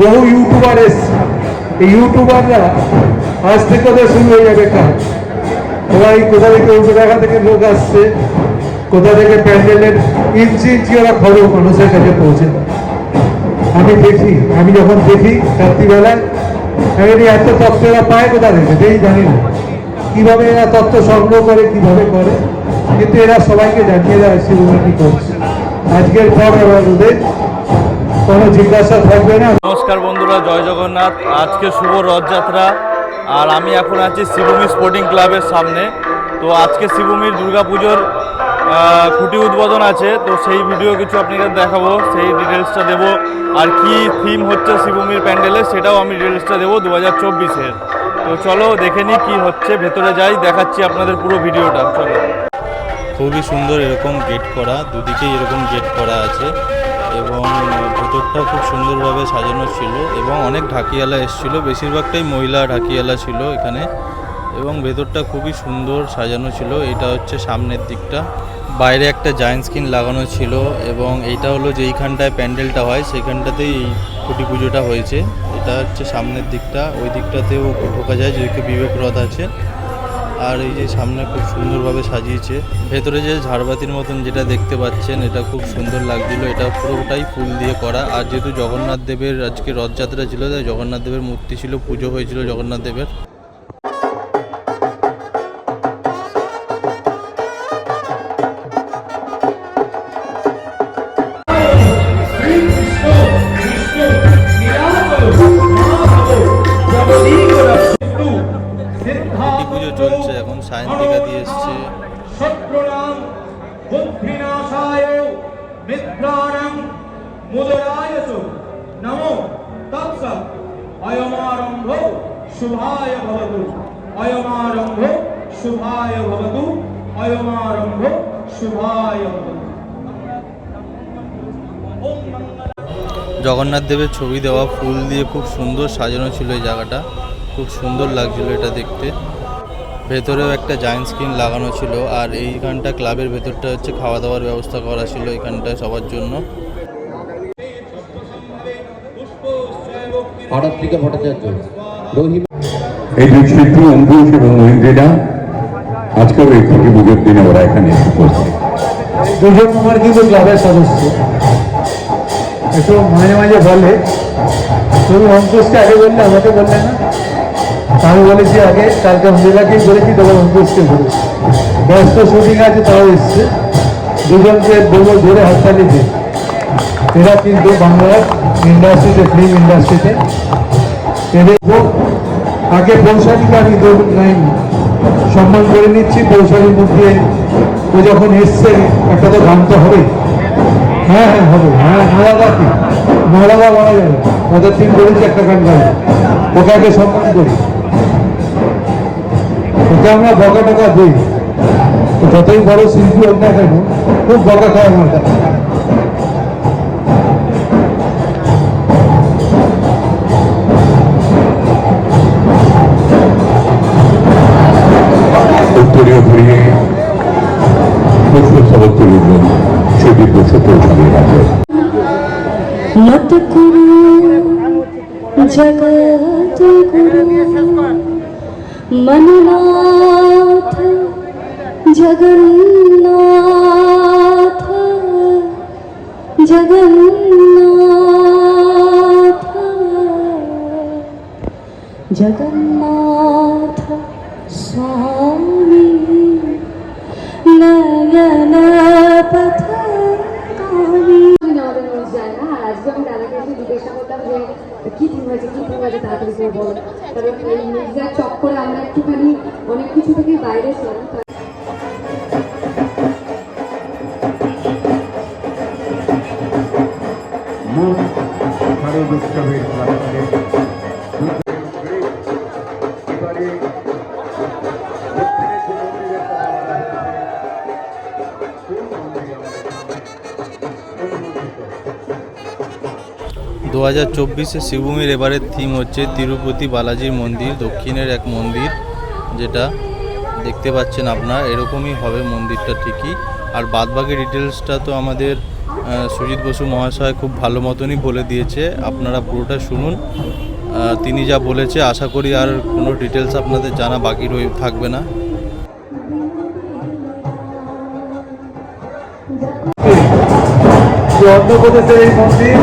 বহু ইউটিউবার এসছে। এই ইউটিউবাররা আজ থেকে ওদের শুরু হয়ে যাবে কাজ। ওরা এই কোথা থেকে উল্টো দেখা থেকে লোক আসছে, কোথা থেকে প্যান্ডেলের ইঞ্চি ইঞ্চি ওরা খবর মানুষের কাছে পৌঁছে আমি দেখি, আমি যখন দেখি রাত্রিবেলায়, আমি এত তথ্য এরা পায় কোথা থেকে? সেই জানি না। কীভাবে এরা তথ্য সংগ্রহ করে, কীভাবে করে? কিন্তু এরা সবাইকে জানিয়ে দেয় শিবুমি কি করছে? আজকের পর এবার ওদের কোনো জিজ্ঞাসা থাকবে না। নমস্কার বন্ধুরা, জয় জগন্নাথ। আজকে শুভ রথযাত্রা। আর আমি এখন আছি শিবভূমি স্পোর্টিং ক্লাবের সামনে। তো আজকে শিবভূমির দুর্গাপুজোর খুঁটি উদ্বোধন আছে। তো সেই ভিডিও কিছু আপনাদের দেখাবো, সেই ডিটেলসটা দেবো। আর কি থিম হচ্ছে শিবভূমির প্যান্ডেলে, সেটাও আমি ডিটেলসটা দেবো দু হাজার চব্বিশের। তো চলো দেখে নিই কী হচ্ছে, ভেতরে যাই, দেখাচ্ছি আপনাদের পুরো ভিডিওটা। চলো। খুবই সুন্দর এরকম গেট করা, দুদিকেই এরকম গেট করা আছে এবং ভেতরটা খুব সুন্দরভাবে সাজানো ছিল এবং অনেক ঢাকিয়ালা এসেছিল, বেশিরভাগটাই মহিলা ঢাকিয়ালা ছিল এখানে এবং ভেতরটা খুবই সুন্দর সাজানো ছিল, এটা হচ্ছে সামনের দিকটা। বাইরে একটা জায়েন্ট স্ক্রিন লাগানো ছিল এবং এইটা হলো যে এইখানটায় প্যান্ডেলটা হয়, সেইখানটাতেই এই পুজোটা হয়েছে। এটা হচ্ছে সামনের দিকটা, ওই দিকটাতেও ঢোকা যায় যেদিকে বিবেক রথ আছে। আর এই যে সামনে খুব সুন্দরভাবে সাজিয়েছে। ভেতরে যে ঝাড়বাতির মতন যেটা দেখতে পাচ্ছেন, এটা খুব সুন্দর লাগছিল। এটা পুরোটাই ফুল দিয়ে করা। আর যেহেতু জগন্নাথ দেবের আজকে রথযাত্রা ছিল, তাই জগন্নাথ দেবের মূর্তি ছিল, পুজো হয়েছিল জগন্নাথ দেবের। পুজো চলছে এখন সায়ন্তিকা দিয়ে এসছে। নমো তৎস অয়মারম্ভ শুভায় ভবতু। অয়মারম্ভ শুভায় ভবতু। অয়মারম্ভ শুভায় জগন্নাথ দেবের ছবি দেওয়া ফুল দিয়ে খুব সুন্দর সাজানো ছিল এই জায়গাটা। খুব সুন্দর লাগছিল এটা দেখতে। ভেতরেও একটা জায়েন্ট স্ক্রিন লাগানো ছিল আর এইখানটা ক্লাবের ভেতরটা হচ্ছে খাওয়া দাওয়ার ব্যবস্থা করা ছিল এখানটায় সবার জন্য। আরাত্রিকা ভট্টাচার্য রহিম এই দুই শিল্পী অঙ্কুশ এবং মহিন্দ্রিনা আজকেও এই খুঁটি পুজোর দিনে ওরা এখানে এসে দুজন আমার কিন্তু ক্লাবের সদস্য। একটু মাঝে মাঝে বলে তুমি অঙ্কুশকে আগে বললে আমাকে বললে না? আমি বলেছি আগে, কালকে মহিলাকেই বলেছি তবে অঙ্কুশকে বলেছি ব্যস্ত শুটিং আছে তাও এসছে। দুজনকে দেবো ধরে হাততালি দিয়ে এরা কিন্তু বাংলার ইন্ডাস্ট্রিতে ফিল্ম ইন্ডাস্ট্রিতে এদের আগে পৌশালীকে আমি নাই, সম্মান করে নিচ্ছি। পৌশালীর মধ্যে ও যখন এসছে, একটা তো গান তো হবে হ্যাঁ হ্যাঁ হবে। হ্যাঁ মালাদা কি? মালাদা বলা যাবে ওদের তিন বলেছি একটা গান গাবে ওকে আগে সম্মান করি। ওকে আমরা বকা টকা দিই। যতই বড় শিল্পী হোক না কেন খুব বকা খায় আমার কাছে উত্তরীয় ঘুরিয়ে গুরু মননাথ জগন্নাথ জগন্নাথ জগন্নাথ স্বামী নয়ন পথগামী আমাদের নিউজ যায় না আর আজকে আমি দাদাকে এসে কারণ এই মির্জার চক্করে আমরা একটুখানি অনেক কিছু থেকে বাইরে ছিলাম তো মূল শারদ দু হাজার চব্বিশে শিবভূমির এবারের থিম হচ্ছে তিরুপতি বালাজির মন্দির, দক্ষিণের এক মন্দির, যেটা দেখতে পাচ্ছেন আপনারা, এরকমই হবে মন্দিরটা ঠিকই। আর বাদবাকি ডিটেলসটা তো আমাদের সুজিত বসু মহাশয় খুব ভালো মতনই বলে দিয়েছে, আপনারা পুরোটা শুনুন। তিনি যা বলেছে, আশা করি আর কোনো ডিটেলস আপনাদের জানা বাকি রয়ে, থাকবে না। অন্ধ্রপ্রদেশের এই মন্দির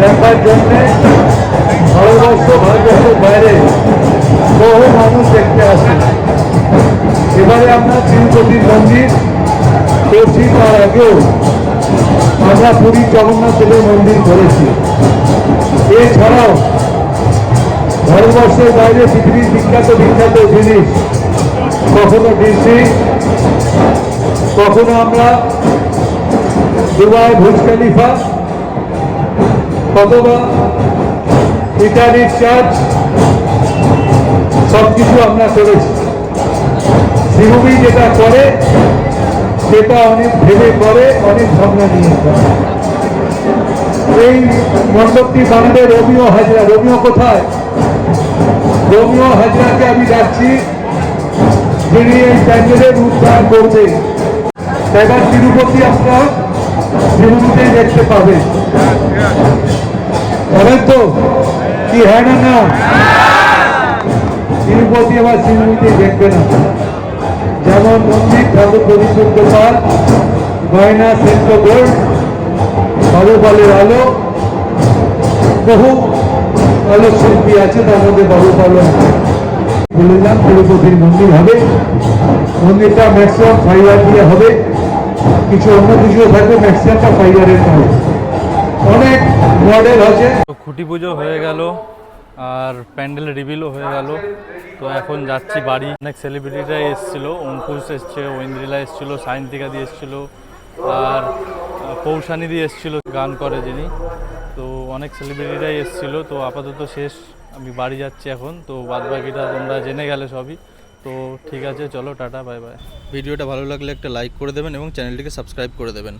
দেখবার জন্য ভারতবর্ষ ভারতবর্ষের বাইরে বহু মানুষ দেখতে আসে। এবারে আমরা তিরুপতির মন্দির করছি, তার আগেও আমরা পুরী জগন্নাথ মন্দির করেছি। এছাড়াও ভারতবর্ষের বাইরে পৃথিবীর বিখ্যাত বিখ্যাত জিনিস, কখনো ডিসি, কখনো আমরা দুবাই ভুজ খালিফা অথবা ইটালির চার্চ সব কিছু আমরা করেছি। শ্রীভূমি যেটা করে, সেটা অনেক ভেবে করে, অনেক ভাবনা নিয়ে এই মণ্ডপটি বানাবে রোমিও হাজরা। রোমিও কোথায়? রোমিও হাজরাকে আমি ডাকছি, যিনি এই প্যান্ডেলের উদ্ধার করবে এবার তিরুপতি আপনার শ্রীভূমিতেই দেখতে পাবেন। পাবেন তো, কি হ্যাঁ না না? তিরুপতি আবার শ্রীভূমিতে দেখবে না। যেমন মন্দির ঠাকুর গোবিন্দ গোপাল গয়না সেন্ট গোল্ড, বাবুপালের আলো, বহু আলো শিল্পী আছে, তার মধ্যে বাবুপাল বললাম তিরুপতির মন্দির হবে। মন্দিরটা ম্যাক্সিমাম ফাইবার দিয়ে হবে। কিছু অন্য কিছু থাকবে ম্যাক্সিমামটা ফাইবারের হবে অনেক মডেল আছে। তো খুঁটি পুজো হয়ে গেল আর প্যান্ডেল রিভিলও হয়ে গেল। তো এখন যাচ্ছি বাড়ি। অনেক সেলিব্রিটিরা এসেছিল অঙ্কুশ এসছে ঐন্দ্রিলা এসেছিল সায়ন্তিকা দিয়ে এসেছিল আর পৌষানি দিয়ে এসেছিল গান করে যিনি। তো অনেক সেলিব্রিটিরাই এসেছিল তো আপাতত শেষ। আমি বাড়ি যাচ্ছি এখন তো বাদ বাকিটা তোমরা জেনে গেলে সবই। তো ঠিক আছে চলো টাটা বাই বাই ভিডিওটা ভালো লাগলে একটা লাইক করে দেবেন এবং চ্যানেলটিকে সাবস্ক্রাইব করে দেবেন।